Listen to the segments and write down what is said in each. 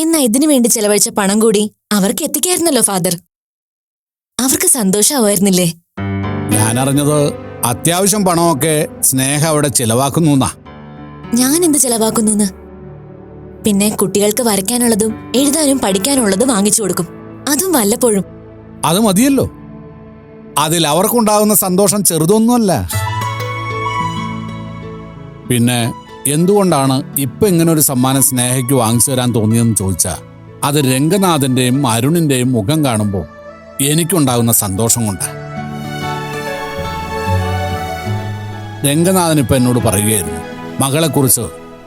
എന്നാ ഇതിനു വേണ്ടി ചെലവഴിച്ച പണം കൂടി അവർക്ക് എത്തിക്കായിരുന്നല്ലോ ഫാദർ. അവർക്ക് സന്തോഷമാവായിരുന്നില്ലേ ഞാൻ അറിഞ്ഞത് അത്യാവശ്യം പണമൊക്കെ സ്നേഹ അവിടെ ചെലവാക്കുന്നു ഞാൻ എന്ത് ചെലവാക്കുന്നു പിന്നെ കുട്ടികൾക്ക് വരയ്ക്കാനുള്ളതും എഴുതാനും പഠിക്കാനുള്ളതും വാങ്ങിച്ചു കൊടുക്കും. അതും വല്ലപ്പോഴും. അത് മതിയല്ലോ. അതിൽ അവർക്കുണ്ടാകുന്ന സന്തോഷം ചെറുതൊന്നുമല്ല. പിന്നെ എന്തുകൊണ്ടാണ് ഇപ്പൊ ഇങ്ങനെ ഒരു സമ്മാനം സ്നേഹയ്ക്ക് വാങ്ങിച്ചു തരാൻ തോന്നിയെന്ന് ചോദിച്ചാൽ അത് രംഗനാഥന്റെയും അരുണിന്റെയും മുഖം കാണുമ്പോൾ എനിക്കുണ്ടാകുന്ന സന്തോഷം കൊണ്ട്. രംഗനാഥൻ ഇപ്പൊ എന്നോട് പറയുകയായിരുന്നു മകളെക്കുറിച്ച്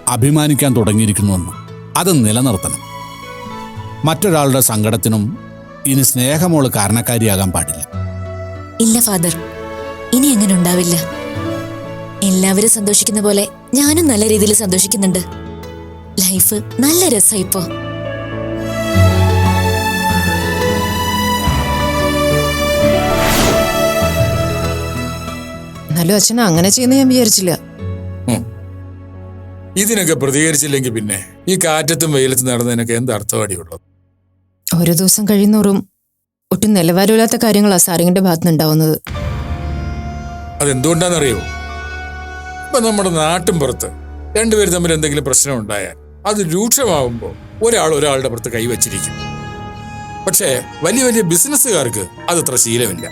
അഭിമാനിക്കാൻ തുടങ്ങിയിരിക്കുന്നുവെന്ന്. അത് നിലനിർത്തണം. മറ്റൊരാളുടെ സങ്കടത്തിനും ഇനി സ്നേഹമോൾ കാരണക്കാരിയാകാൻ പാടില്ല. ഇല്ല ഫാദർ. ഇനി എങ്ങനെ ഉണ്ടാവില്ല. എല്ലാവരും സന്തോഷിക്കുന്ന പോലെ ഞാനും നല്ല രീതിയിൽ സന്തോഷിക്കുന്നുണ്ട്. ലൈഫ് നല്ല രസമായി പോ എന്നാലും അച്ഛൻ അങ്ങനെ ചെയ്യുന്ന ഞാൻ വിചാരിച്ചില്ല. ഇതിനൊക്കെ പ്രതികരിച്ചില്ലെങ്കിൽ പിന്നെ ഈ കാറ്റത്തും വെയിലത്തും നടന്നതിനൊക്കെ എന്ത് അർത്ഥവാടിയുള്ളത്? ഓരോ ദിവസം കഴിയുന്നോറും ഒട്ടും നിലവാരമില്ലാത്ത കാര്യങ്ങളാണ് സാറിങ്ങിന്റെ ഭാഗത്തുനിന്ന് ഉണ്ടാവുന്നത്. അതെന്തുകൊണ്ടാണെന്നറിയോ? ഇപ്പൊ നമ്മുടെ നാട്ടും പുറത്ത് രണ്ടുപേർ തമ്മിൽ എന്തെങ്കിലും പ്രശ്നം ഉണ്ടായാൽ അത് രൂക്ഷമാവുമ്പോൾ ഒരാൾ ഒരാളുടെ പുറത്ത് കൈവച്ചിരിക്കും. പക്ഷേ വലിയ വലിയ ബിസിനസ്സുകാർക്ക് അതത്ര ശീലമില്ല.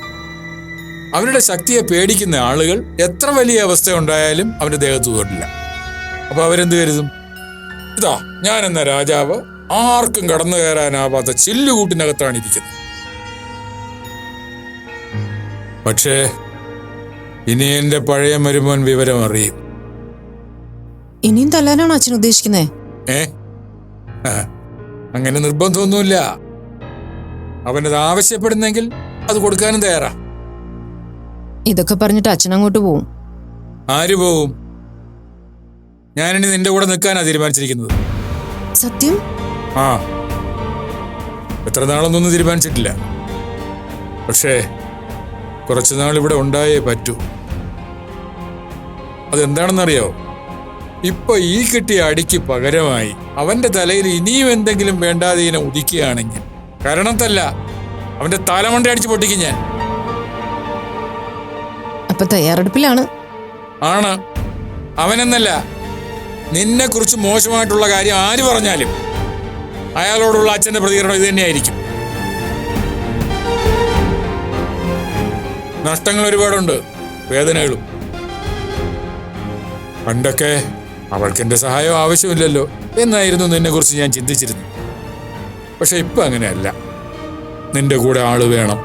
അവരുടെ ശക്തിയെ പേടിക്കുന്ന ആളുകൾ എത്ര വലിയ അവസ്ഥ ഉണ്ടായാലും അവരുടെ ദേഹത്ത് തൊട്ടില്ല അപ്പോൾ അവരെന്ത് കരുതും? ഇതാ ഞാൻ എന്ന രാജാവ് ആർക്കും കടന്നു കയറാനാവാത്ത ചില്ലുകൂട്ടിനകത്താണ് ഇരിക്കുന്നത്. പക്ഷേ ഇനി എന്റെ പഴയ മരുമോൻ വിവരം അറിയും. ഇനിയും തല്ലാനാണോ അച്ഛൻ ഉദ്ദേശിക്കുന്നത് ഏ? അങ്ങനെ നിർബന്ധമൊന്നുമില്ല. അവനത് ആവശ്യപ്പെടുന്നെങ്കിൽ അത് കൊടുക്കാനും തയ്യാറാ. ഇതൊക്കെ പറഞ്ഞിട്ട് അച്ഛൻ അങ്ങോട്ട് പോവും. ആര് പോവും? ഞാനിനി നിന്റെ കൂടെ നിൽക്കാനാ തീരുമാനിച്ചിരിക്കുന്നത്. സത്യം? ആ. എത്ര നാളൊന്നും തീരുമാനിച്ചിട്ടില്ല. പക്ഷേ കുറച്ചു നാൾ ഇവിടെ ഉണ്ടായേ പറ്റൂ. അതെന്താണെന്നറിയോ? ഇപ്പൊ ഈ കിട്ടിയ അടിക്ക് പകരമായി അവന്റെ തലയിൽ ഇനിയും എന്തെങ്കിലും വേണ്ടാതീനം ഉദിക്കുകയാണെങ്കിൽ. കാരണത്തല്ല അവന്റെ തലമണ്ട അടിച്ച് പൊട്ടിക്കും ഞാൻ. അപ്പൊ തയ്യാറെടുപ്പിലാണ്. ആണ്. അവനെന്നല്ല നിന്നെ കുറിച്ച് മോശമായിട്ടുള്ള കാര്യം ആര് പറഞ്ഞാലും അയാളോടുള്ള അച്ഛന്റെ പ്രതികരണം ഇത് തന്നെയായിരിക്കും. നഷ്ടങ്ങൾ ഒരുപാടുണ്ട്. വേദനകളും. പണ്ടൊക്കെ അവൾക്ക് എന്റെ സഹായം ആവശ്യമില്ലല്ലോ എന്നായിരുന്നു നിന്നെ കുറിച്ച് ഞാൻ ചിന്തിച്ചിരുന്നു പക്ഷെ ഇപ്പൊ അങ്ങനെയല്ല. നിന്റെ കൂടെ ആൾ വേണം.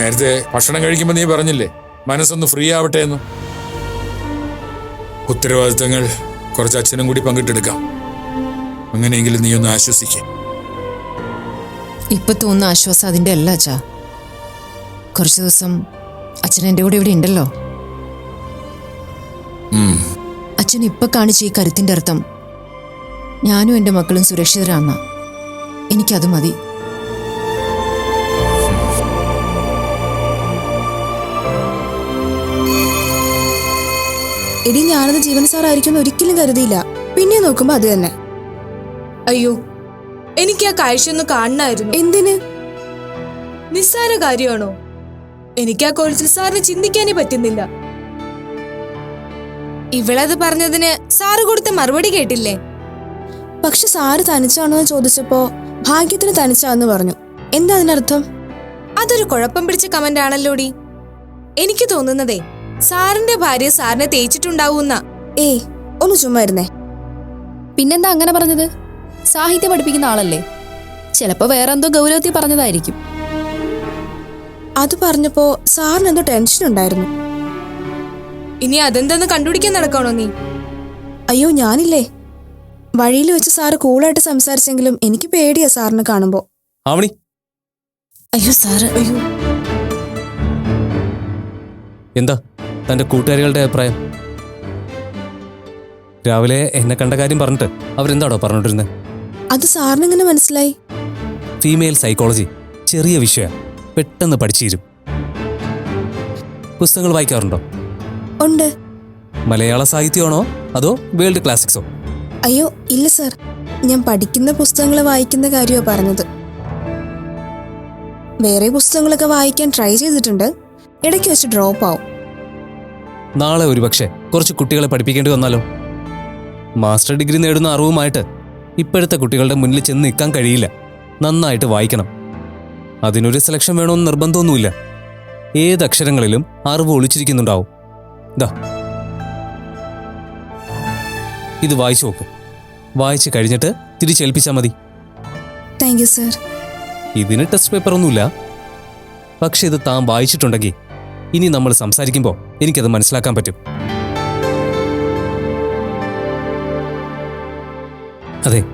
നേരത്തെ ഭക്ഷണം കഴിക്കുമ്പോൾ നീ പറഞ്ഞില്ലേ മനസ്സൊന്ന് ഫ്രീ ആവട്ടെ എന്ന്. ഉത്തരവാദിത്തങ്ങൾ കുറച്ച് അച്ഛനും കൂടി പങ്കിട്ടെടുക്കാം. അങ്ങനെയെങ്കിലും നീ ഒന്ന് ആശ്വസിക്കേ. ഇപ്പൊ തോന്നുന്ന ആശ്വാസം അതിന്റെ അല്ല അച്ഛാ. കുറച്ചു ദിവസം അച്ഛൻ എന്റെ കൂടെ ഇവിടെ ഉണ്ടല്ലോ. അച്ഛൻ ഇപ്പൊ കാണിച്ച ഈ കരുത്തിന്റെ അർത്ഥം ഞാനും എന്റെ മക്കളും സുരക്ഷിതരാണ് എനിക്കത് മതി. എടി ഞാനത് ജീവൻ സാറായിരിക്കും ഒരിക്കലും കരുതിയില്ല. പിന്നെ നോക്കുമ്പോ അത് തന്നെ. അയ്യോ എനിക്ക് ആ കാഴ്ചയൊന്ന് കാണണായിരുന്നു. എന്തിന്? നിസ്സാര കാര്യമാണോ? എനിക്ക് ആ കോഴ്സിൽ സാറിന് ചിന്തിക്കാനേ പറ്റുന്നില്ല. ഇവളത് പറഞ്ഞതിന് സാറ് കൊടുത്ത മറുപടി കേട്ടില്ലേ? പക്ഷെ സാറ് തനിച്ചാണോ എന്ന് ചോദിച്ചപ്പോ ഭാഗ്യത്തിന് തനിച്ചാന്ന് പറഞ്ഞു. എന്താ അതിനർത്ഥം? അതൊരു കുഴപ്പം പിടിച്ച കമന്റ് ആണല്ലോടി. എനിക്ക് തോന്നുന്നതേ സാറിന്റെ ഭാര്യ സാറിനെ തേച്ചിട്ടുണ്ടാവൂന്ന. ഏയ് ഒന്ന് ചുമ്മാ ഇരുന്നേ. പിന്നെന്താ അങ്ങനെ പറഞ്ഞത്? സാഹിത്യം പഠിപ്പിക്കുന്ന ആളല്ലേ? ചിലപ്പോ വേറെന്തോ ഗൗരവത്തിൽ പറഞ്ഞതായിരിക്കും. അത് പറഞ്ഞപ്പോ സാറിന് എന്തോ ടെൻഷൻ ഉണ്ടായിരുന്നു. ഇനി അതെന്തെന്ന് കണ്ടുപിടിക്കാൻ നടക്കണോ നീ? അയ്യോ ഞാനില്ലേ. വഴിയിൽ വെച്ച് സാറ് കൂളായിട്ട് സംസാരിച്ചെങ്കിലും എനിക്ക് പേടിയാ സാറിനെ കാണുമ്പോ. ആവണി. അയ്യോ സാറ് അയ്യോ. എന്താ? തന്റെ കൂട്ടുകാരികളുടെ അഭിപ്രായം? രാവിലെ എന്നെ കണ്ട കാര്യം പറഞ്ഞിട്ട് അവരെന്താടോ പറഞ്ഞോണ്ടിരുന്നത് അത് സാറിനെങ്ങനെ മനസ്സിലായി? ഫീമെയിൽ സൈക്കോളജി ചെറിയ വിഷയം. പെട്ടെന്ന് പഠിച്ചു തരും പുസ്തകങ്ങൾ വായിക്കാറുണ്ടോ? ഉണ്ട്. മലയാള സാഹിത്യമാണോ? അതോ വേൾഡ് ക്ലാസിക്സോ? അയ്യോ ഇല്ല സർ. ഞാൻ പഠിക്കുന്ന പുസ്തകങ്ങൾ വായിക്കുന്ന കാര്യമാണ് പറഞ്ഞത്. വേറെ പുസ്തകങ്ങളൊക്കെ വായിക്കാൻ ട്രൈ ചെയ്തിട്ടുണ്ട്. ഇടയ്ക്ക് വെച്ച് ഡ്രോപ്പ് ആവും. നാളെ ഒരുപക്ഷെ കുറച്ച് കുട്ടികളെ പഠിപ്പിക്കേണ്ടി വന്നാലോ? മാസ്റ്റർ ഡിഗ്രി നേടുന്ന അറിവുമായിട്ട് ഇപ്പോഴത്തെ കുട്ടികളുടെ മുന്നിൽ ചെന്ന് നിൽക്കാൻ കഴിയില്ല. നന്നായിട്ട് വായിക്കണം. അതിനൊരു സെലക്ഷൻ വേണമെന്ന് നിർബന്ധമൊന്നുമില്ല. ഏത് അക്ഷരങ്ങളിലും അറിവ് ഒളിച്ചിരിക്കുന്നുണ്ടാവും. ദാ. ഇത് വായിച്ചു നോക്ക്. വായിച്ചു കഴിഞ്ഞിട്ട് തിരിച്ചേൽപ്പിച്ചാൽ മതി. താങ്ക് യു സർ ഇതിന് ടെസ്റ്റ് പേപ്പർ ഒന്നുമില്ല. പക്ഷെ ഇത് താൻ വായിച്ചിട്ടുണ്ടെങ്കിൽ ഇനി നമ്മൾ സംസാരിക്കുമ്പോൾ എനിക്കത് മനസ്സിലാക്കാൻ പറ്റും. അതെ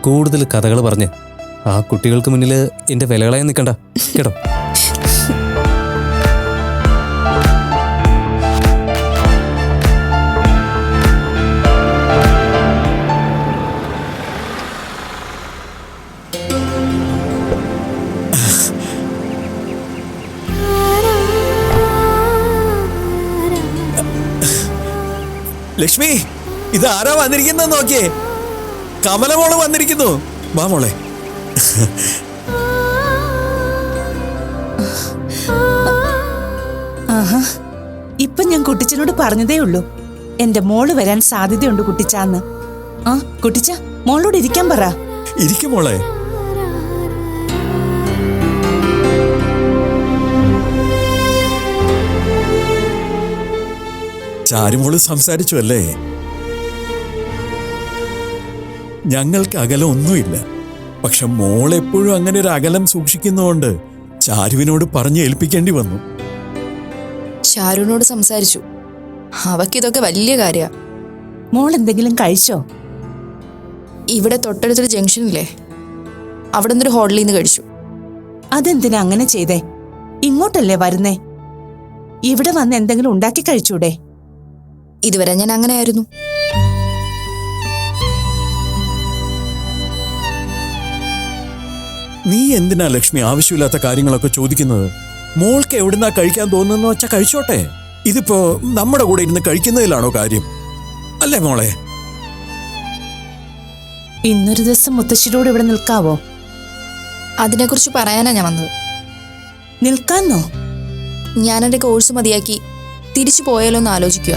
കൂടുതൽ കഥകൾ പറഞ്ഞ് ആ കുട്ടികൾക്ക് മുന്നിൽ എന്റെ വിലകളായി നിൽക്കണ്ട കേട്ടോ? ലക്ഷ്മി ഇത് ആരാ വന്നിരിക്കുന്ന നോക്കിയേ? കമലമോൾ വന്നിരിക്കുന്നു. വാ മോളെ. ഇപ്പൊ ഞാൻ കുട്ടിച്ചനോട് പറഞ്ഞതേ ഉള്ളൂ. എന്റെ മോൾ വരാൻ സാധ്യതയുണ്ട് കുട്ടിച്ചാന്ന്. ആ കുട്ടിച്ച മോളോട് ഇരിക്കാൻ പറ. ഇരിക്കും മോളെ. ചാരുമോൾ സംസാരിച്ചു അല്ലേ ഞങ്ങൾക്ക് അകലം ഒന്നുമില്ല. പക്ഷെ മോൾ എപ്പോഴും അങ്ങനെ ഒരു അകലം സൂക്ഷിക്കുന്നതുകൊണ്ട് ചാരുവിനോട് പറഞ്ഞു ഏൽപ്പിക്കേണ്ടി വന്നു. ചാരുവിനോട് സംസാരിച്ചു. അവക്കിതൊക്കെ വലിയ കാര്യ. മോൾ എന്തെങ്കിലും കഴിച്ചോ? ഇവിടെ തൊട്ടടുത്തൊരു ജംഗ്ഷനില്ലേ? അവിടെ നിന്നൊരു ഹോട്ടലിൽ നിന്ന് കഴിച്ചു. അതെന്തിനാ അങ്ങനെ ചെയ്തേ? ഇങ്ങോട്ടല്ലേ വരുന്നേ? ഇവിടെ വന്ന് എന്തെങ്കിലും ഉണ്ടാക്കി കഴിച്ചൂടെ? ഇതുവരെ ഞാൻ അങ്ങനെ നീ എന്തിനാ ലക്ഷ്മി ആവശ്യമില്ലാത്ത കാര്യങ്ങളൊക്കെ ചോദിക്കുന്നത്? മോൾക്ക് എവിടുന്നാ കഴിക്കാൻ തോന്നുന്ന വെച്ചാ കഴിച്ചോട്ടെ. ഇതിപ്പോ നമ്മുടെ കൂടെ ഇരുന്ന് കഴിക്കുന്നതിലാണോ കാര്യം? അല്ലേ മോളെ? ഇന്നൊരു ദിവസം മുത്തശ്ശിയോട് ഇവിടെ നിൽക്കാവോ? അതിനെക്കുറിച്ച് പറയാനാ ഞാൻ വന്നത്. നിൽക്കാന്നോ? ഞാൻ എന്റെ കോഴ്സ് മതിയാക്കി തിരിച്ചു പോയാലോ എന്ന് ആലോചിക്കുക.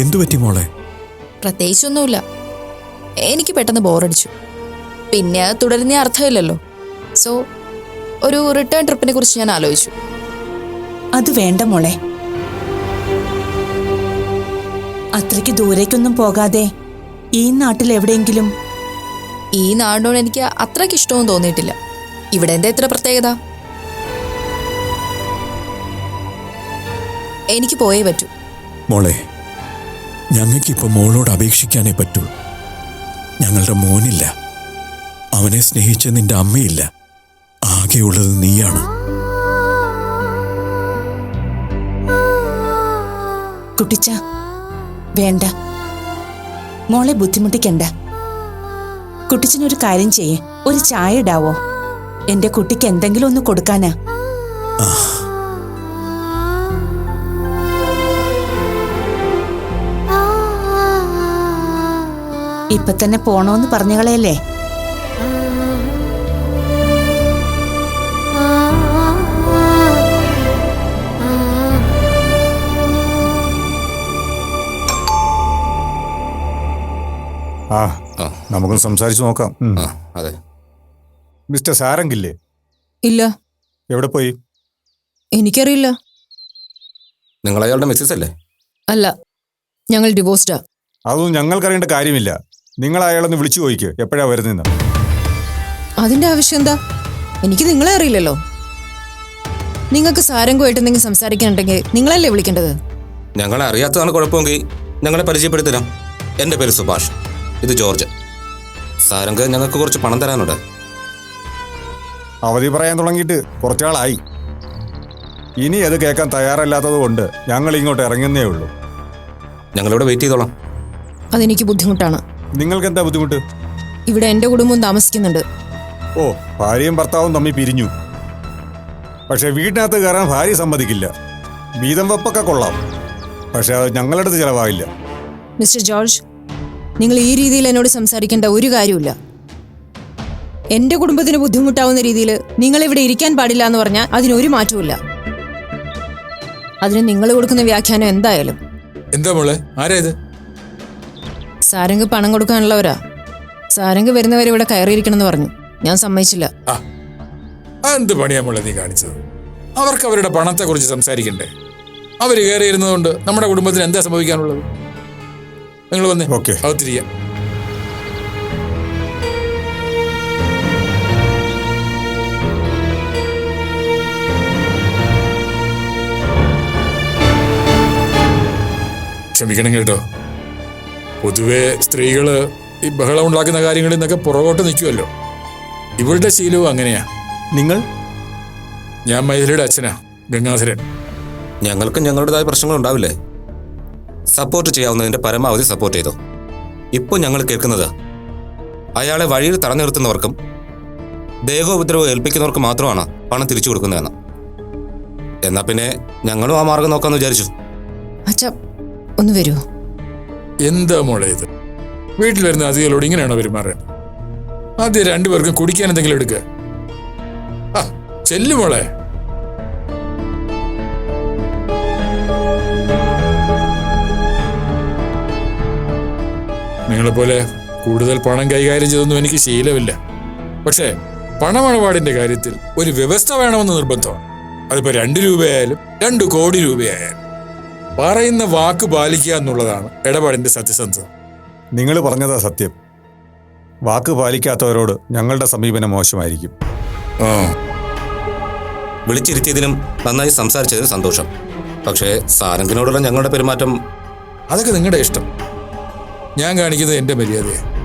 എന്തു പറ്റി മോളെ? പ്രത്യേകിച്ചൊന്നുമില്ല. എനിക്ക് പെട്ടെന്ന് ബോറടിച്ചു. പിന്നെ അത് തുടരുന്ന അർത്ഥമില്ലല്ലോ. സോ ഒരു റിട്ടേൺ ട്രിപ്പിനെ കുറിച്ച് ഞാൻ ആലോചിച്ചു. അത് വേണ്ട മോളെ. അത്രയ്ക്ക് ദൂരേക്കൊന്നും പോകാതെ ഈ നാട്ടിൽ എവിടെയെങ്കിലും? ഈ നാടിനോട് എനിക്ക് അത്രയ്ക്ക് ഇഷ്ടവും തോന്നിയിട്ടില്ല. ഇവിടെ എന്താ ഇത്ര പ്രത്യേകത? എനിക്ക് പോയേ പറ്റൂ. മോളെ ഞങ്ങൾക്കിപ്പോ മോളോട് അപേക്ഷിക്കാനേ പറ്റൂ. ഞങ്ങളുടെ മോനില്ല. അവനെ സ്നേഹിച്ച നിന്റെ അമ്മയില്ല. ആകെയുള്ളത് നീയാണ്. കുട്ടിച്ച വേണ്ട. മോളെ ബുദ്ധിമുട്ടിക്കണ്ട. കുട്ടിച്ചനൊരു കാര്യം ചെയ്യേ. ഒരു ചായ ഇടാവോ? എന്റെ കുട്ടിക്ക് എന്തെങ്കിലും ഒന്ന് കൊടുക്കാനാ. ഇപ്പൊ തന്നെ പോണോന്ന് പറഞ്ഞകളയല്ലേ? ആ നമുക്കൊന്ന് സംസാരിച്ചു നോക്കാം. അതെ. മിസ്റ്റർ സാരംഗില്ലേ? ഇല്ല. എവിടെ പോയി? എനിക്കറിയില്ല. നിങ്ങൾ അയാളുടെ മെസ്സേജ് അല്ലേ അല്ല ഞങ്ങൾ ഡിവോഴ്സ്ഡാ. അതൊന്നും ഞങ്ങൾക്കറിയേണ്ട കാര്യമില്ല. നിങ്ങൾ അയാളൊന്ന് വിളിച്ചു ചോദിക്കുക എപ്പോഴാ വരുന്നെന്ന് അതിന്റെ ആവശ്യം എന്താ? എനിക്ക് നിങ്ങളെ അറിയില്ലല്ലോ. നിങ്ങൾക്ക് സാരംഗമായിട്ട് എന്തെങ്കിലും സംസാരിക്കാനുണ്ടെങ്കിൽ നിങ്ങളല്ലേ വിളിക്കേണ്ടത്? ഞങ്ങളെ അറിയാത്തതാണ് കുഴപ്പമെങ്കിൽ ഞങ്ങളെ പരിചയപ്പെടുത്തരാം. എന്റെ പേര് സുഭാഷ്. ഇത് ജോർജ്. സാരംഗ് ഞങ്ങൾക്ക് കുറച്ച് പണം തരാനുണ്ട്. അവധി പറയാൻ തുടങ്ങിയിട്ട് കുറച്ചാളായി. ഇനി അത് കേൾക്കാൻ തയ്യാറല്ലാത്തത് കൊണ്ട് ഞങ്ങൾ ഇങ്ങോട്ട് ഇറങ്ങുന്നേ ഉള്ളൂ. ഞങ്ങളിവിടെ വെയിറ്റ് ചെയ്തോളാം. അതെനിക്ക് ബുദ്ധിമുട്ടാണ്. നിങ്ങൾക്ക് എന്താ ബുദ്ധിമുട്ട്? ഇവിടെ എന്റെ കുടുംബം താമസിക്കുന്നുണ്ട്. ഓ ഭാര്യയും ഭർത്താവും തമ്മിൽ പിരിഞ്ഞു. പക്ഷെ വീട്ടിനകത്ത് കയറാൻ ഭാര്യ സമ്മതിക്കില്ല. വീതം വെപ്പൊക്കെ കൊള്ളാം. പക്ഷെ അത് ഞങ്ങളുടെ അടുത്ത് ചിലവാകില്ല. മിസ്റ്റർ ജോർജ് നിങ്ങൾ ഈ രീതിയിൽ എന്നോട് സംസാരിക്കേണ്ട ഒരു കാര്യമില്ല എന്റെ കുടുംബത്തിന് ബുദ്ധിമുട്ടാവുന്ന രീതിയിൽ നിങ്ങൾ ഇവിടെ ഇരിക്കാൻ പാടില്ല എന്ന് പറഞ്ഞാൽ അതിനൊരു മാറ്റവുമില്ല. അതിന് നിങ്ങൾ കൊടുക്കുന്ന വ്യാഖ്യാനം എന്തായാലും. എന്താ മോളെ? ആരാ ഇത്? സാരംഗ് പണം കൊടുക്കാനുള്ളവരാ. സാരംഗ് വരുന്നവരെ ഇവിടെ കയറിയിരിക്കണമെന്ന് പറഞ്ഞു. ഞാൻ സമ്മതിച്ചില്ല. ആ എന്ത് പണിയാ മോളെ നീ കാണിച്ചത്? അവർക്ക് അവരുടെ പണത്തെക്കുറിച്ച് സംസാരിക്കണ്ടേ? അവർ കയറിയിരുന്നതുകൊണ്ട് നമ്മുടെ കുടുംബത്തിന് എന്താ സംഭവിക്കാനുള്ളത്? നിങ്ങൾ വന്നേ. ഓക്കെ. അകത്തിരിക്കാം. ക്ഷമിക്കണം കേട്ടോ. പൊതുവെ സ്ത്രീകൾ ഈ ബഹളം ഉണ്ടാക്കുന്ന കാര്യങ്ങളിൽ നിന്നൊക്കെ പുറകോട്ട് നിൽക്കുമല്ലോ ഇവളുടെ ശീലവും അങ്ങനെയാ. നിങ്ങൾ? ഞാൻ മൈഥിലിയുടെ അച്ഛനാ ഗംഗാധരൻ. ഞങ്ങൾക്ക് ഞങ്ങളുടേതായ പ്രശ്നങ്ങൾ ഉണ്ടാവില്ലേ? സപ്പോർട്ട് ചെയ്യാവുന്നതിന്റെ പരമാവധി സപ്പോർട്ട് ചെയ്തു. ഇപ്പോൾ ഞങ്ങൾ കേൾക്കുന്നത് അയാളെ വഴിയിൽ തടഞ്ഞു നിർത്തുന്നവർക്കും ദേഹോപദ്രവം ഏൽപ്പിക്കുന്നവർക്ക് മാത്രമാണ് പണം തിരിച്ചു കൊടുക്കുന്നതെന്ന്. എന്നാ പിന്നെ ഞങ്ങളും ആ മാർഗം നോക്കാമെന്ന് വിചാരിച്ചു. അച്ഛ ഒന്ന് വരുമോ എന്താ മോളെ ഇത്? വീട്ടിൽ വരുന്ന അതികളോട് ഇങ്ങനെയാണോ പെരുമാറേണ്ടത്? ആദ്യം രണ്ടുപേർക്കും കുടിക്കാൻ എന്തെങ്കിലും എടുക്കുക ആ ചെല്ലു മോളെ. നിങ്ങളെപ്പോലെ കൂടുതൽ പണം കൈകാര്യം ചെയ്തൊന്നും എനിക്ക് ശീലമില്ല. പക്ഷേ പണമിടപാടിന്റെ കാര്യത്തിൽ ഒരു വ്യവസ്ഥ വേണമെന്ന് നിർബന്ധമാണ്. അതിപ്പോ രണ്ട് രൂപയായാലും രണ്ട് കോടി രൂപയായാലും. പറയുന്ന വാക്ക് പാലിക്കുക എന്നുള്ളതാണ് ഇടപാടിന്റെ സത്യസന്ധത. നിങ്ങൾ പറഞ്ഞതാ സത്യം. വാക്ക് പാലിക്കാത്തവരോട് ഞങ്ങളുടെ സമീപനം മോശമായിരിക്കും. ആ. വിളിച്ചിരുത്തിയതിനും നന്നായി സംസാരിച്ചതിനും സന്തോഷം. പക്ഷേ സാരംഗിനോടുള്ള ഞങ്ങളുടെ പെരുമാറ്റം അതൊക്കെ നിങ്ങളുടെ ഇഷ്ടം. ഞാൻ കാണിക്കുന്നത് എന്റെ മര്യാദയാണ്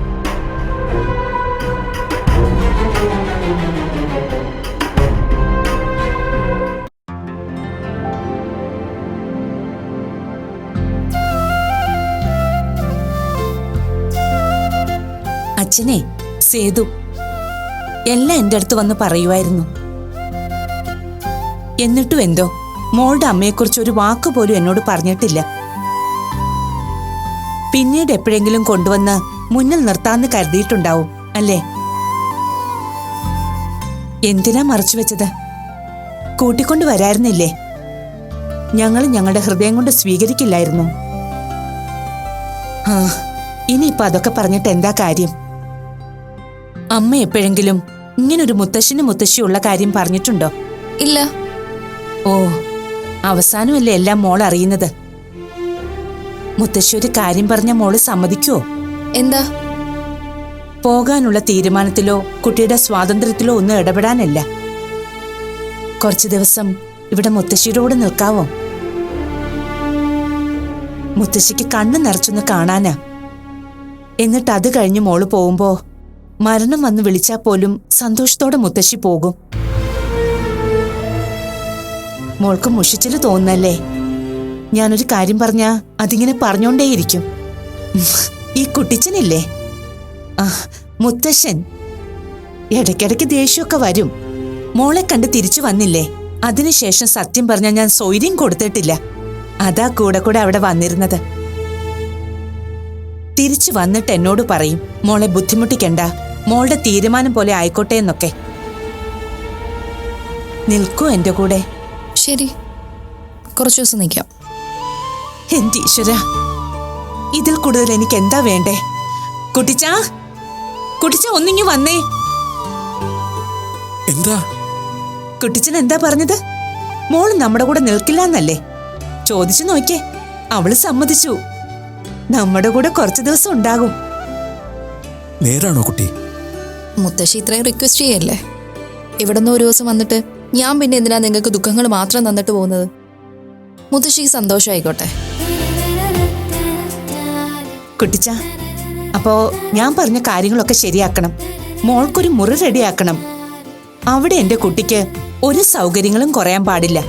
അച്ഛനെ സേതു എല്ലാം എന്റെ അടുത്ത് വന്ന് പറയുമായിരുന്നു എന്നിട്ടും എന്തോ മോളുടെ അമ്മയെക്കുറിച്ച് ഒരു വാക്ക് പോലും എന്നോട് പറഞ്ഞിട്ടില്ല. പിന്നീട് എപ്പോഴെങ്കിലും കൊണ്ടുവന്ന് മുന്നിൽ നിർത്താന്ന് കരുതിയിട്ടുണ്ടാവും അല്ലേ? എന്തിനാ മറച്ചു വെച്ചത്? കൂട്ടിക്കൊണ്ട് വരായിരുന്നില്ലേ? ഞങ്ങൾ ഞങ്ങളുടെ ഹൃദയം കൊണ്ട് സ്വീകരിക്കില്ലായിരുന്നു. ആ ഇനിയിപ്പൊ അതൊക്കെ പറഞ്ഞിട്ട് എന്താ കാര്യം? അമ്മ എപ്പോഴെങ്കിലും ഇങ്ങനൊരു മുത്തശ്ശിന് മുത്തശ്ശിയുള്ള കാര്യം പറഞ്ഞിട്ടുണ്ടോ? ഇല്ല. ഓ അവസാനമല്ലേ എല്ലാം മോൾ അറിയുന്നത്? മുത്തശ്ശി ഒരു കാര്യം പറഞ്ഞ മോൾ സമ്മതിക്കോ എന്താ? പോകാനുള്ള തീരുമാനത്തിലോ കുട്ടിയുടെ സ്വാതന്ത്ര്യത്തിലോ ഒന്നും ഇടപെടാനല്ല. കുറച്ചു ദിവസം ഇവിടെ മുത്തശ്ശിയുടെ നിൽക്കാവോ? മുത്തശ്ശിക്ക് കണ്ണ് നിറച്ചൊന്ന് കാണാനാ. എന്നിട്ട് അത് കഴിഞ്ഞ് മോൾ പോകുമ്പോ മരണം വന്ന് വിളിച്ചാൽ പോലും സന്തോഷത്തോടെ മുത്തശ്ശി പോകും. മോൾക്ക് മുഷിച്ചിൽ തോന്നല്ലേ ഞാനൊരു കാര്യം പറഞ്ഞാ അതിങ്ങനെ പറഞ്ഞോണ്ടേയിരിക്കും. ഈ കുട്ടിച്ചനില്ലേ? ആ മുത്തശ്ശൻ. ഇടയ്ക്കിടയ്ക്ക് ദേഷ്യമൊക്കെ വരും. മോളെ കണ്ട് തിരിച്ചു വന്നില്ലേ? അതിനുശേഷം സത്യം പറഞ്ഞാൽ ഞാൻ സ്വൈര്യം കൊടുത്തിട്ടില്ല. അതാ കൂടെ കൂടെ അവിടെ വന്നിരുന്നത്. തിരിച്ചു വന്നിട്ട് എന്നോട് പറയും മോളെ ബുദ്ധിമുട്ടിക്കണ്ട. മോളുടെ തീരുമാനം പോലെ ആയിക്കോട്ടെ എന്നൊക്കെ. നിൽക്കൂ എന്റെ കൂടെ. ശരി. കുറച്ചു ദിവസം നിൽക്കാം. എന്റെ ഈശ്വര ഇതിൽ കൂടുതൽ എനിക്ക് എന്താ വേണ്ടേ? കുട്ടിച്ചാ കുട്ടിച്ച ഒന്നിങ്ങി വന്നേ. എന്താ? കുട്ടിച്ചൻ എന്താ പറഞ്ഞത്? മോൾ നമ്മുടെ കൂടെ നിൽക്കില്ല എന്നല്ലേ ചോദിച്ചു നോക്കേ അവൾ സമ്മതിച്ചു. നമ്മുടെ കൂടെ കുറച്ച് ദിവസം ഉണ്ടാകും. നേരാണോ കുട്ടി? മുത്തശ്ശി ഇത്രയും റിക്വസ്റ്റ് ചെയ്യല്ലേ? ഇവിടെ നിന്ന് ഒരു ദിവസം വന്നിട്ട് ഞാൻ പിന്നെ എന്തിനാ നിങ്ങൾക്ക് ദുഃഖങ്ങൾ മാത്രം തന്നിട്ട് പോകുന്നത്? മുത്തശ്ശിക്ക് സന്തോഷമായിക്കോട്ടെ കുട്ടിച്ച അപ്പോ ഞാൻ പറഞ്ഞ കാര്യങ്ങളൊക്കെ ശരിയാക്കണം. മോൾക്കൊരു മുറി റെഡിയാക്കണം. അവിടെ എന്റെ കുട്ടിക്ക് ഒരു സൗകര്യങ്ങളും കുറയാൻ പാടില്ല.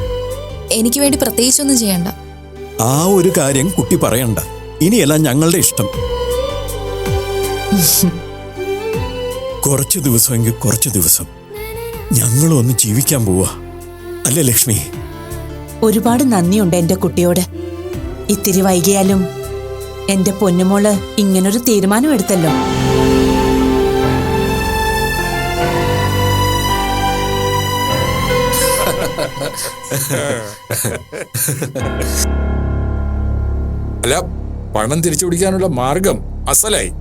എനിക്ക് വേണ്ടി പ്രത്യേകിച്ചൊന്നും ചെയ്യണ്ട. ആ ഒരു കാര്യം കുട്ടി പറയണ്ട. ഇനിയെല്ലാം ഞങ്ങളുടെ ഇഷ്ടം. കുറച്ചു ദിവസമെങ്കിൽ കുറച്ചു ദിവസം. ഞങ്ങളും ഒന്ന് ജീവിക്കാൻ പോവാ. അല്ലേ ലക്ഷ്മി? ഒരുപാട് നന്ദിയുണ്ട് എന്റെ കുട്ടിയോട്. ഇത്തിരി വൈകിയാലും എന്റെ പൊന്നുമോൾ ഇങ്ങനൊരു തീരുമാനം എടുത്തല്ലോ. അല്ല പണം തിരിച്ചു പിടിക്കാനുള്ള മാർഗം അസലായി.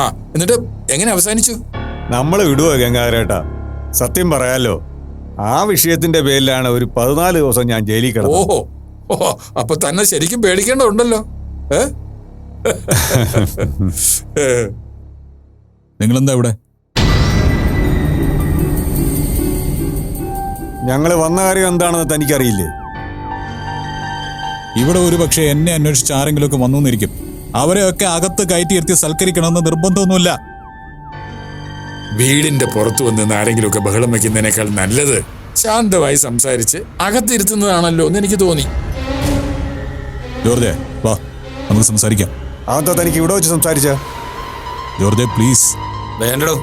ആ എന്നിട്ട് എങ്ങനെ അവസാനിച്ചു? നമ്മൾ വിടുവോ ഗംഗാധരേട്ടാ? സത്യം പറയാലോ ആ വിഷയത്തിന്റെ പേരിലാണ് ഒരു പതിനാല് ദിവസം ഞാൻ ജയിലിൽ കിടന്നത്. ഓഹോ. ഓഹോ അപ്പൊ തന്നെ ശരിക്കും പേടിക്കേണ്ടതുണ്ടല്ലോ. നിങ്ങളെന്താ ഇവിടെ? ഞങ്ങൾ വന്ന കാര്യം എന്താണെന്ന് തനിക്കറിയില്ലേ? ഇവിടെ ഒരു പക്ഷേ എന്നെ അന്വേഷിച്ച് ആരെങ്കിലുമൊക്കെ വന്നു എന്നിരിക്കും അവരെയൊക്കെ അകത്ത് കയറ്റിയിരുത്തി സൽക്കരിക്കണമെന്ന് നിർബന്ധമൊന്നുമില്ല. വീടിന്റെ പുറത്തു വന്ന് ആരെങ്കിലുമൊക്കെ ബഹളം വയ്ക്കുന്നതിനേക്കാൾ നല്ലത് ശാന്തമായി സംസാരിച്ച് അകത്തിരുത്തുന്നതാണല്ലോ എന്ന് എനിക്ക് തോന്നി. ജോർജെ വാ നമുക്ക് സംസാരിക്കാം. അതാ തനിക്ക് ഇവിടെ വെച്ച് സംസാരിച്ച. ജോർജെ പ്ലീസ്. വേണ്ടടോ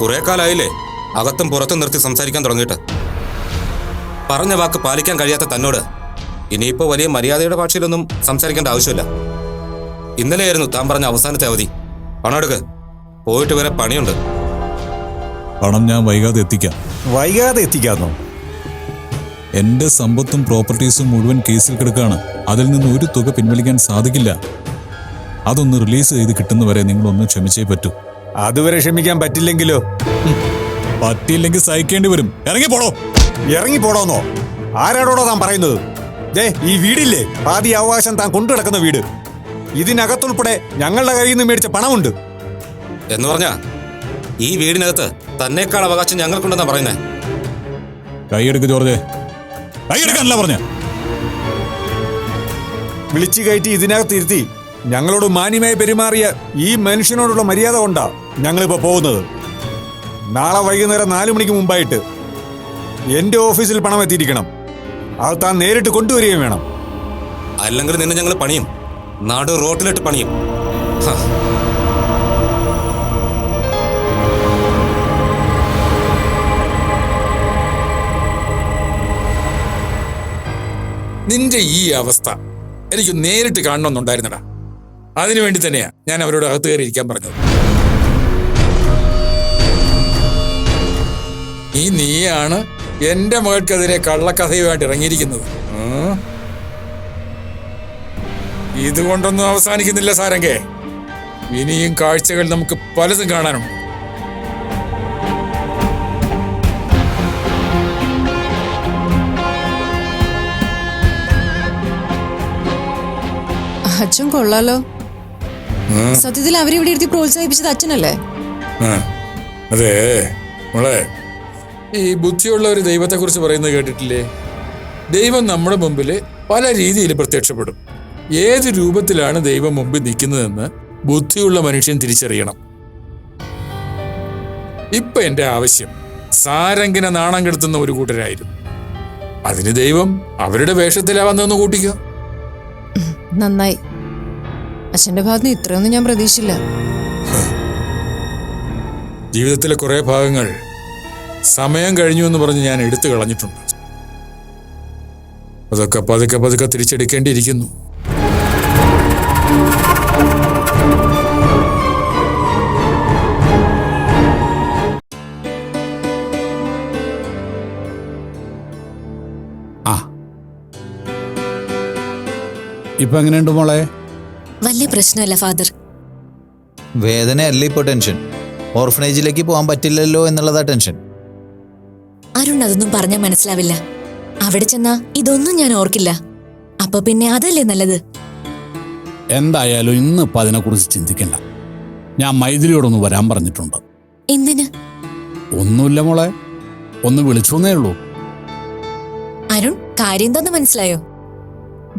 കുറെ കാലായില്ലേ? അകത്തും പുറത്തും നിർത്തി സംസാരിക്കാൻ തുടങ്ങിയിട്ട്. പറഞ്ഞ വാക്ക് പാലിക്കാൻ കഴിയാത്ത തന്നോട് ഇനിയിപ്പോ വലിയ മര്യാദയുടെ ഭാഷയിലൊന്നും സംസാരിക്കേണ്ട ആവശ്യമില്ല. ഇന്നലെയായിരുന്നു താൻ പറഞ്ഞ അവസാനത്തെ അവധി. പണം എടുക്ക്. പോയിട്ട് വരെ പണിയുണ്ട്. പണം ഞാൻ വൈകാതെ എത്തിക്കാം. വൈകാതെ എത്തിക്കാന്നോ? എന്റെ സമ്പത്തും പ്രോപ്പർട്ടീസും മുഴുവൻ കേസിൽ കിടക്കാണ്. അതിൽ നിന്ന് ഒരു തുക പിൻവലിക്കാൻ സാധിക്കില്ല. അതൊന്ന് റിലീസ് ചെയ്ത് കിട്ടുന്നവരെ നിങ്ങൾ ഒന്ന് ക്ഷമിച്ചേ പറ്റൂ. അതുവരെ ക്ഷമിക്കാൻ പറ്റില്ലെങ്കിലോ? പറ്റിയില്ലെങ്കിൽ സഹിക്കേണ്ടി വരും. ഇറങ്ങി പോടോ ഇറങ്ങി പോടോന്നോ ആരാടോടോ താൻ പറയുന്നത്? ദേ ഈ വീടില്ലേ? ആദ്യ അവകാശം താൻ കൊണ്ടു കിടക്കുന്ന വീട്. ഇതിനകത്തുൾപ്പെടെ ഞങ്ങളുടെ കയ്യിൽ നിന്ന് മേടിച്ച പണമുണ്ട്. എന്ന് പറഞ്ഞാ? ഈ വീടിനകത്ത് തന്നേക്കാൾ അവകാശം ഞങ്ങൾക്കുണ്ടെന്നാ പറയുന്നേ. കൈയെടുക്ക് ജോർജ്. കൈയെടുക്കാനല്ല പറഞ്ഞ. വിളിച്ചു കയറ്റി ഇതിനകത്ത് ഇരുത്തി. ഞങ്ങളോട് മാന്യമായി പെരുമാറിയ ഈ മനുഷ്യനോടുള്ള മര്യാദ കൊണ്ടാ ഞങ്ങളിപ്പോ പോകുന്നത്. നാളെ വൈകുന്നേരം നാലു മണിക്ക് മുമ്പായിട്ട് എന്റെ ഓഫീസിൽ പണം എത്തിയിരിക്കണം. അത് താൻ നേരിട്ട് കൊണ്ടുവരികയും വേണം. അല്ലെങ്കിൽ നിന്നെ ഞങ്ങൾ പണിയും. നാട് റോട്ടിലിട്ട് പണിയും. നിന്റെ ഈ അവസ്ഥ എനിക്ക് നേരിട്ട് കാണണമെന്നുണ്ടായിരുന്നടാ. അതിനു വേണ്ടി തന്നെയാ ഞാൻ അവരോട് അകത്ത് കയറി ഇരിക്കാൻ പറഞ്ഞത്. ഈ നീയാണ് എന്റെ മകൾക്കെതിരെ കള്ളക്കഥയുമായിട്ട് ഇറങ്ങിയിരിക്കുന്നത്. ഇതുകൊണ്ടൊന്നും അവസാനിക്കുന്നില്ല സാരംഗേ. ഇനിയും കാഴ്ചകൾ നമുക്ക് പലതും കാണാനുണ്ട് അച്ഛൻ കൊള്ളാലോ. സത്യത്തിൽ അവരിവിടെ ഇരുത്തി പ്രോത്സാഹിപ്പിച്ചത് അച്ഛനല്ലേ? അതെ മോളെ. ഈ ബുദ്ധിയുള്ള ഒരു ദൈവത്തെക്കുറിച്ച് പറയുന്നത് കേട്ടിട്ടില്ലേ? ദൈവം നമ്മുടെ മുമ്പിൽ പല രീതിയിൽ പ്രത്യക്ഷപ്പെടും. ഏത് രൂപത്തിലാണ് ദൈവം മുമ്പിൽ നിൽക്കുന്നതെന്ന് ബുദ്ധിയുള്ള മനുഷ്യൻ തിരിച്ചറിയണം. ഇപ്പൊ എന്റെ ആവശ്യം സാരംഗിനെ നാണം കെടുത്തുന്ന ഒരു കൂട്ടരായിരുന്നു. അതിന് ദൈവം അവരുടെ വേഷത്തിലാവുന്നതെന്ന് കൂട്ടിക്കോ. നന്നായി. അച്ഛന്റെ ഭാഗത്ത് ഇത്രയൊന്നും ഞാൻ പ്രതീക്ഷിച്ചില്ല. ജീവിതത്തിലെ കുറെ ഭാഗങ്ങൾ സമയം കഴിഞ്ഞു എന്ന് പറഞ്ഞ് ഞാൻ എടുത്തു കളഞ്ഞിട്ടുണ്ട്. അതൊക്കെ പതുക്കെ പതുക്കെ തിരിച്ചെടുക്കേണ്ടിയിരിക്കുന്നു. ആ. ഇപ്പൊ എങ്ങനെയുണ്ട് മോളെ? വലിയ പ്രശ്നമല്ല ഫാദർ. വേദനയല്ല ഇപ്പോൾ ടെൻഷൻ? ഓർഫനേജിലേക്ക് പോകാൻ പറ്റില്ലല്ലോ എന്നുള്ളതാ ടെൻഷൻ. അരുൺ അതൊന്നും പറഞ്ഞാൽ മനസ്സിലാവില്ല. അവിടെ ചെന്നാ ഇതൊന്നും ഞാൻ ഓർക്കില്ല. അപ്പൊ പിന്നെ അതല്ലേ നല്ലത്? എന്തായാലും ഇന്ന് ഇപ്പൊ അതിനെക്കുറിച്ച് ചിന്തിക്കണ്ട. ഞാൻ മൈഥിലിയോടൊന്ന് വരാൻ പറഞ്ഞിട്ടുണ്ട്. എന്തിന്? ഒന്നുമില്ല മോളെ. ഒന്ന് വിളിച്ചോന്നേ ഉള്ളൂ. അരുൺ കാര്യം എന്താന്ന് മനസ്സിലായോ?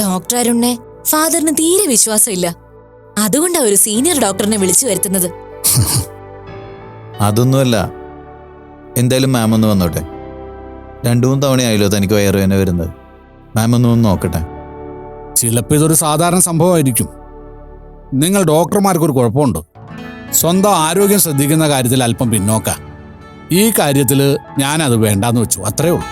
ഡോക്ടർ അരുണിനെ ഫാദറിന് തീരെ വിശ്വാസമില്ല. അതുകൊണ്ടാ ഒരു സീനിയർ ഡോക്ടറിനെ വിളിച്ചു വരുത്തുന്നത്. അതൊന്നുമല്ല. എന്തായാലും മാം ഒന്ന് വന്നോട്ടെ. രണ്ടു മൂന്ന് തവണയായല്ലോ തനിക്ക് വയറുവേന വരുന്നത്. മാം ഒന്ന് നോക്കട്ടെ. ചിലപ്പോൾ ഇതൊരു സാധാരണ സംഭവമായിരിക്കും. നിങ്ങൾ ഡോക്ടർമാർക്കൊരു കുഴപ്പമുണ്ട്? സ്വന്തം ആരോഗ്യം ശ്രദ്ധിക്കുന്ന കാര്യത്തിൽ അല്പം പിന്നോക്ക. ഈ കാര്യത്തിൽ ഞാനത് വേണ്ടാന്ന് വെച്ചു. അത്രേ ഉള്ളൂ.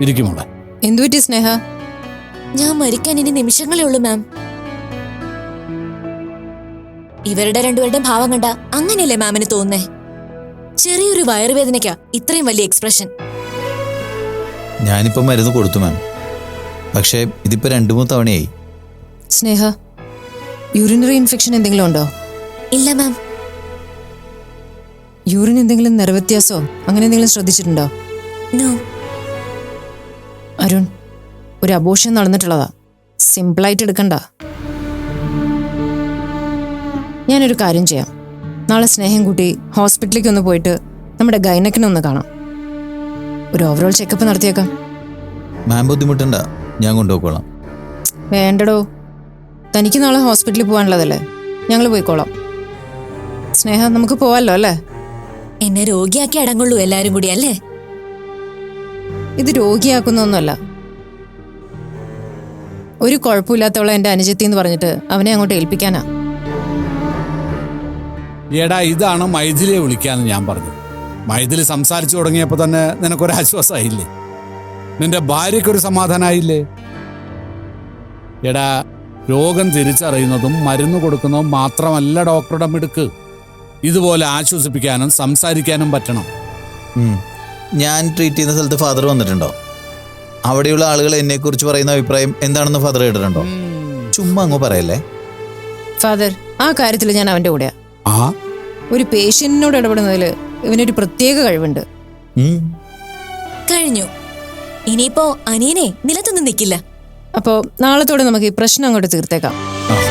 ഇരിക്കുമോളെ എന്തുപറ്റി സ്നേഹ? ഞാൻ മരിക്കാൻ ഇനി നിമിഷങ്ങളേ ഉള്ളൂ മാം ഇവരുടെ രണ്ടുപേരുടെയും ഭാവം കണ്ട അങ്ങനെയല്ലേ മാമിന് തോന്നുന്നേ? ചെറിയൊരു വയറുവേദനയ്ക്കാ ഇത്രയും വലിയ എക്സ്പ്രഷൻ ഞാനിപ്പോൾ മരുന്ന് കൊടുത്തു മാം. പക്ഷേ ഇതിപ്പോ രണ്ടു മൂന്ന് തവണയായി. സ്നേഹ യൂറിനറി ഇൻഫെക്ഷൻ എന്തെങ്കിലും ഉണ്ടോ? ഇല്ല മാം. യൂറിൻ എന്തെങ്കിലും നിറവ്യത്യാസോ അങ്ങനെ എന്തെങ്കിലും ശ്രദ്ധിച്ചിട്ടുണ്ടോ? നോ. അരുൺ ഒരു അബോഷൻ നടന്നിട്ടുള്ളതാ. സിമ്പിളായിട്ട് എടുക്കണ്ട. ഞാനൊരു കാര്യം ചെയ്യാം. നാളെ സ്നേഹം കൂട്ടി ഹോസ്പിറ്റലിലേക്ക് ഒന്ന് പോയിട്ട് നമ്മുടെ ഗൈനക്കിനെ ഒന്ന് കാണാം. ഒരു ഓവറോൾ ചെക്കപ്പ് നടത്തിയേക്കാം. മാം ബുദ്ധിമുട്ടണ്ട ഞാൻ കൊണ്ടുപോയിക്കോളാം. വേണ്ടടോ. തനിക്ക് നാളെ ഹോസ്പിറ്റലിൽ പോകാനുള്ളതല്ലേ? ഞങ്ങൾ പോയിക്കോളാം. സ്നേഹ നമുക്ക് പോവാല്ലോ അല്ലേ? എന്നെ രോഗിയാക്കി അടങ്ങുള്ളൂ എല്ലാരും കൂടി അല്ലേ? ഇത് രോഗിയാക്കുന്നൊന്നുമല്ല. ഒരു കുഴപ്പമില്ലാത്തവളെ എന്റെ അനുജത്തി എന്ന് പറഞ്ഞിട്ട് അവനെ അങ്ങോട്ട് ഏൽപ്പിക്കാനാ. എടാ ഇതാണ് മൈഥിലിയെ വിളിക്കാന്ന് ഞാൻ പറഞ്ഞു. മൈഥിലി സംസാരിച്ചു തുടങ്ങിയപ്പോൾ തന്നെ നിനക്കൊരു ആശ്വാസമായില്ലേ നിന്റെ ഭാര്യയ്ക്കൊരു സമാധാനമായില്ലേ എടാ രോഗം തിരിച്ചറിയുന്നതും മരുന്ന് കൊടുക്കുന്നതും മാത്രമല്ല ഡോക്ടറുടെ മിടുക്ക്. ഇതുപോലെ ആശ്വസിപ്പിക്കാനും സംസാരിക്കാനും പറ്റണം. ഞാൻ ട്രീറ്റ് ചെയ്യുന്ന സ്ഥലത്ത് ഫാദർ വന്നിട്ടുണ്ടോ? അവിടെയുള്ള ആളുകൾ എന്നെ കുറിച്ച് പറയുന്ന അഭിപ്രായം എന്താണെന്ന് ഫാദർ കേട്ടിട്ടുണ്ടോ? ചുമ്മാ അങ്ങ് പറയല്ലേ? ഫാദർ ആ കാര്യത്തിൽ ഞാൻ അവന്റെ കൂടെയാ. ആ? ഒരു പേഷ്യന്റിനോട് ഇടപെടുന്നതിൽ ഇവനൊരു പ്രത്യേക കഴിവുണ്ട്. കഴിഞ്ഞു. ഇനിയിപ്പോ അനിയനെ നിലത്തൊന്നും നിൽക്കില്ല അപ്പോ നാളത്തോടെ നമുക്ക് ഈ പ്രശ്നം അങ്ങോട്ട് തീർത്തേക്കാം. ആ.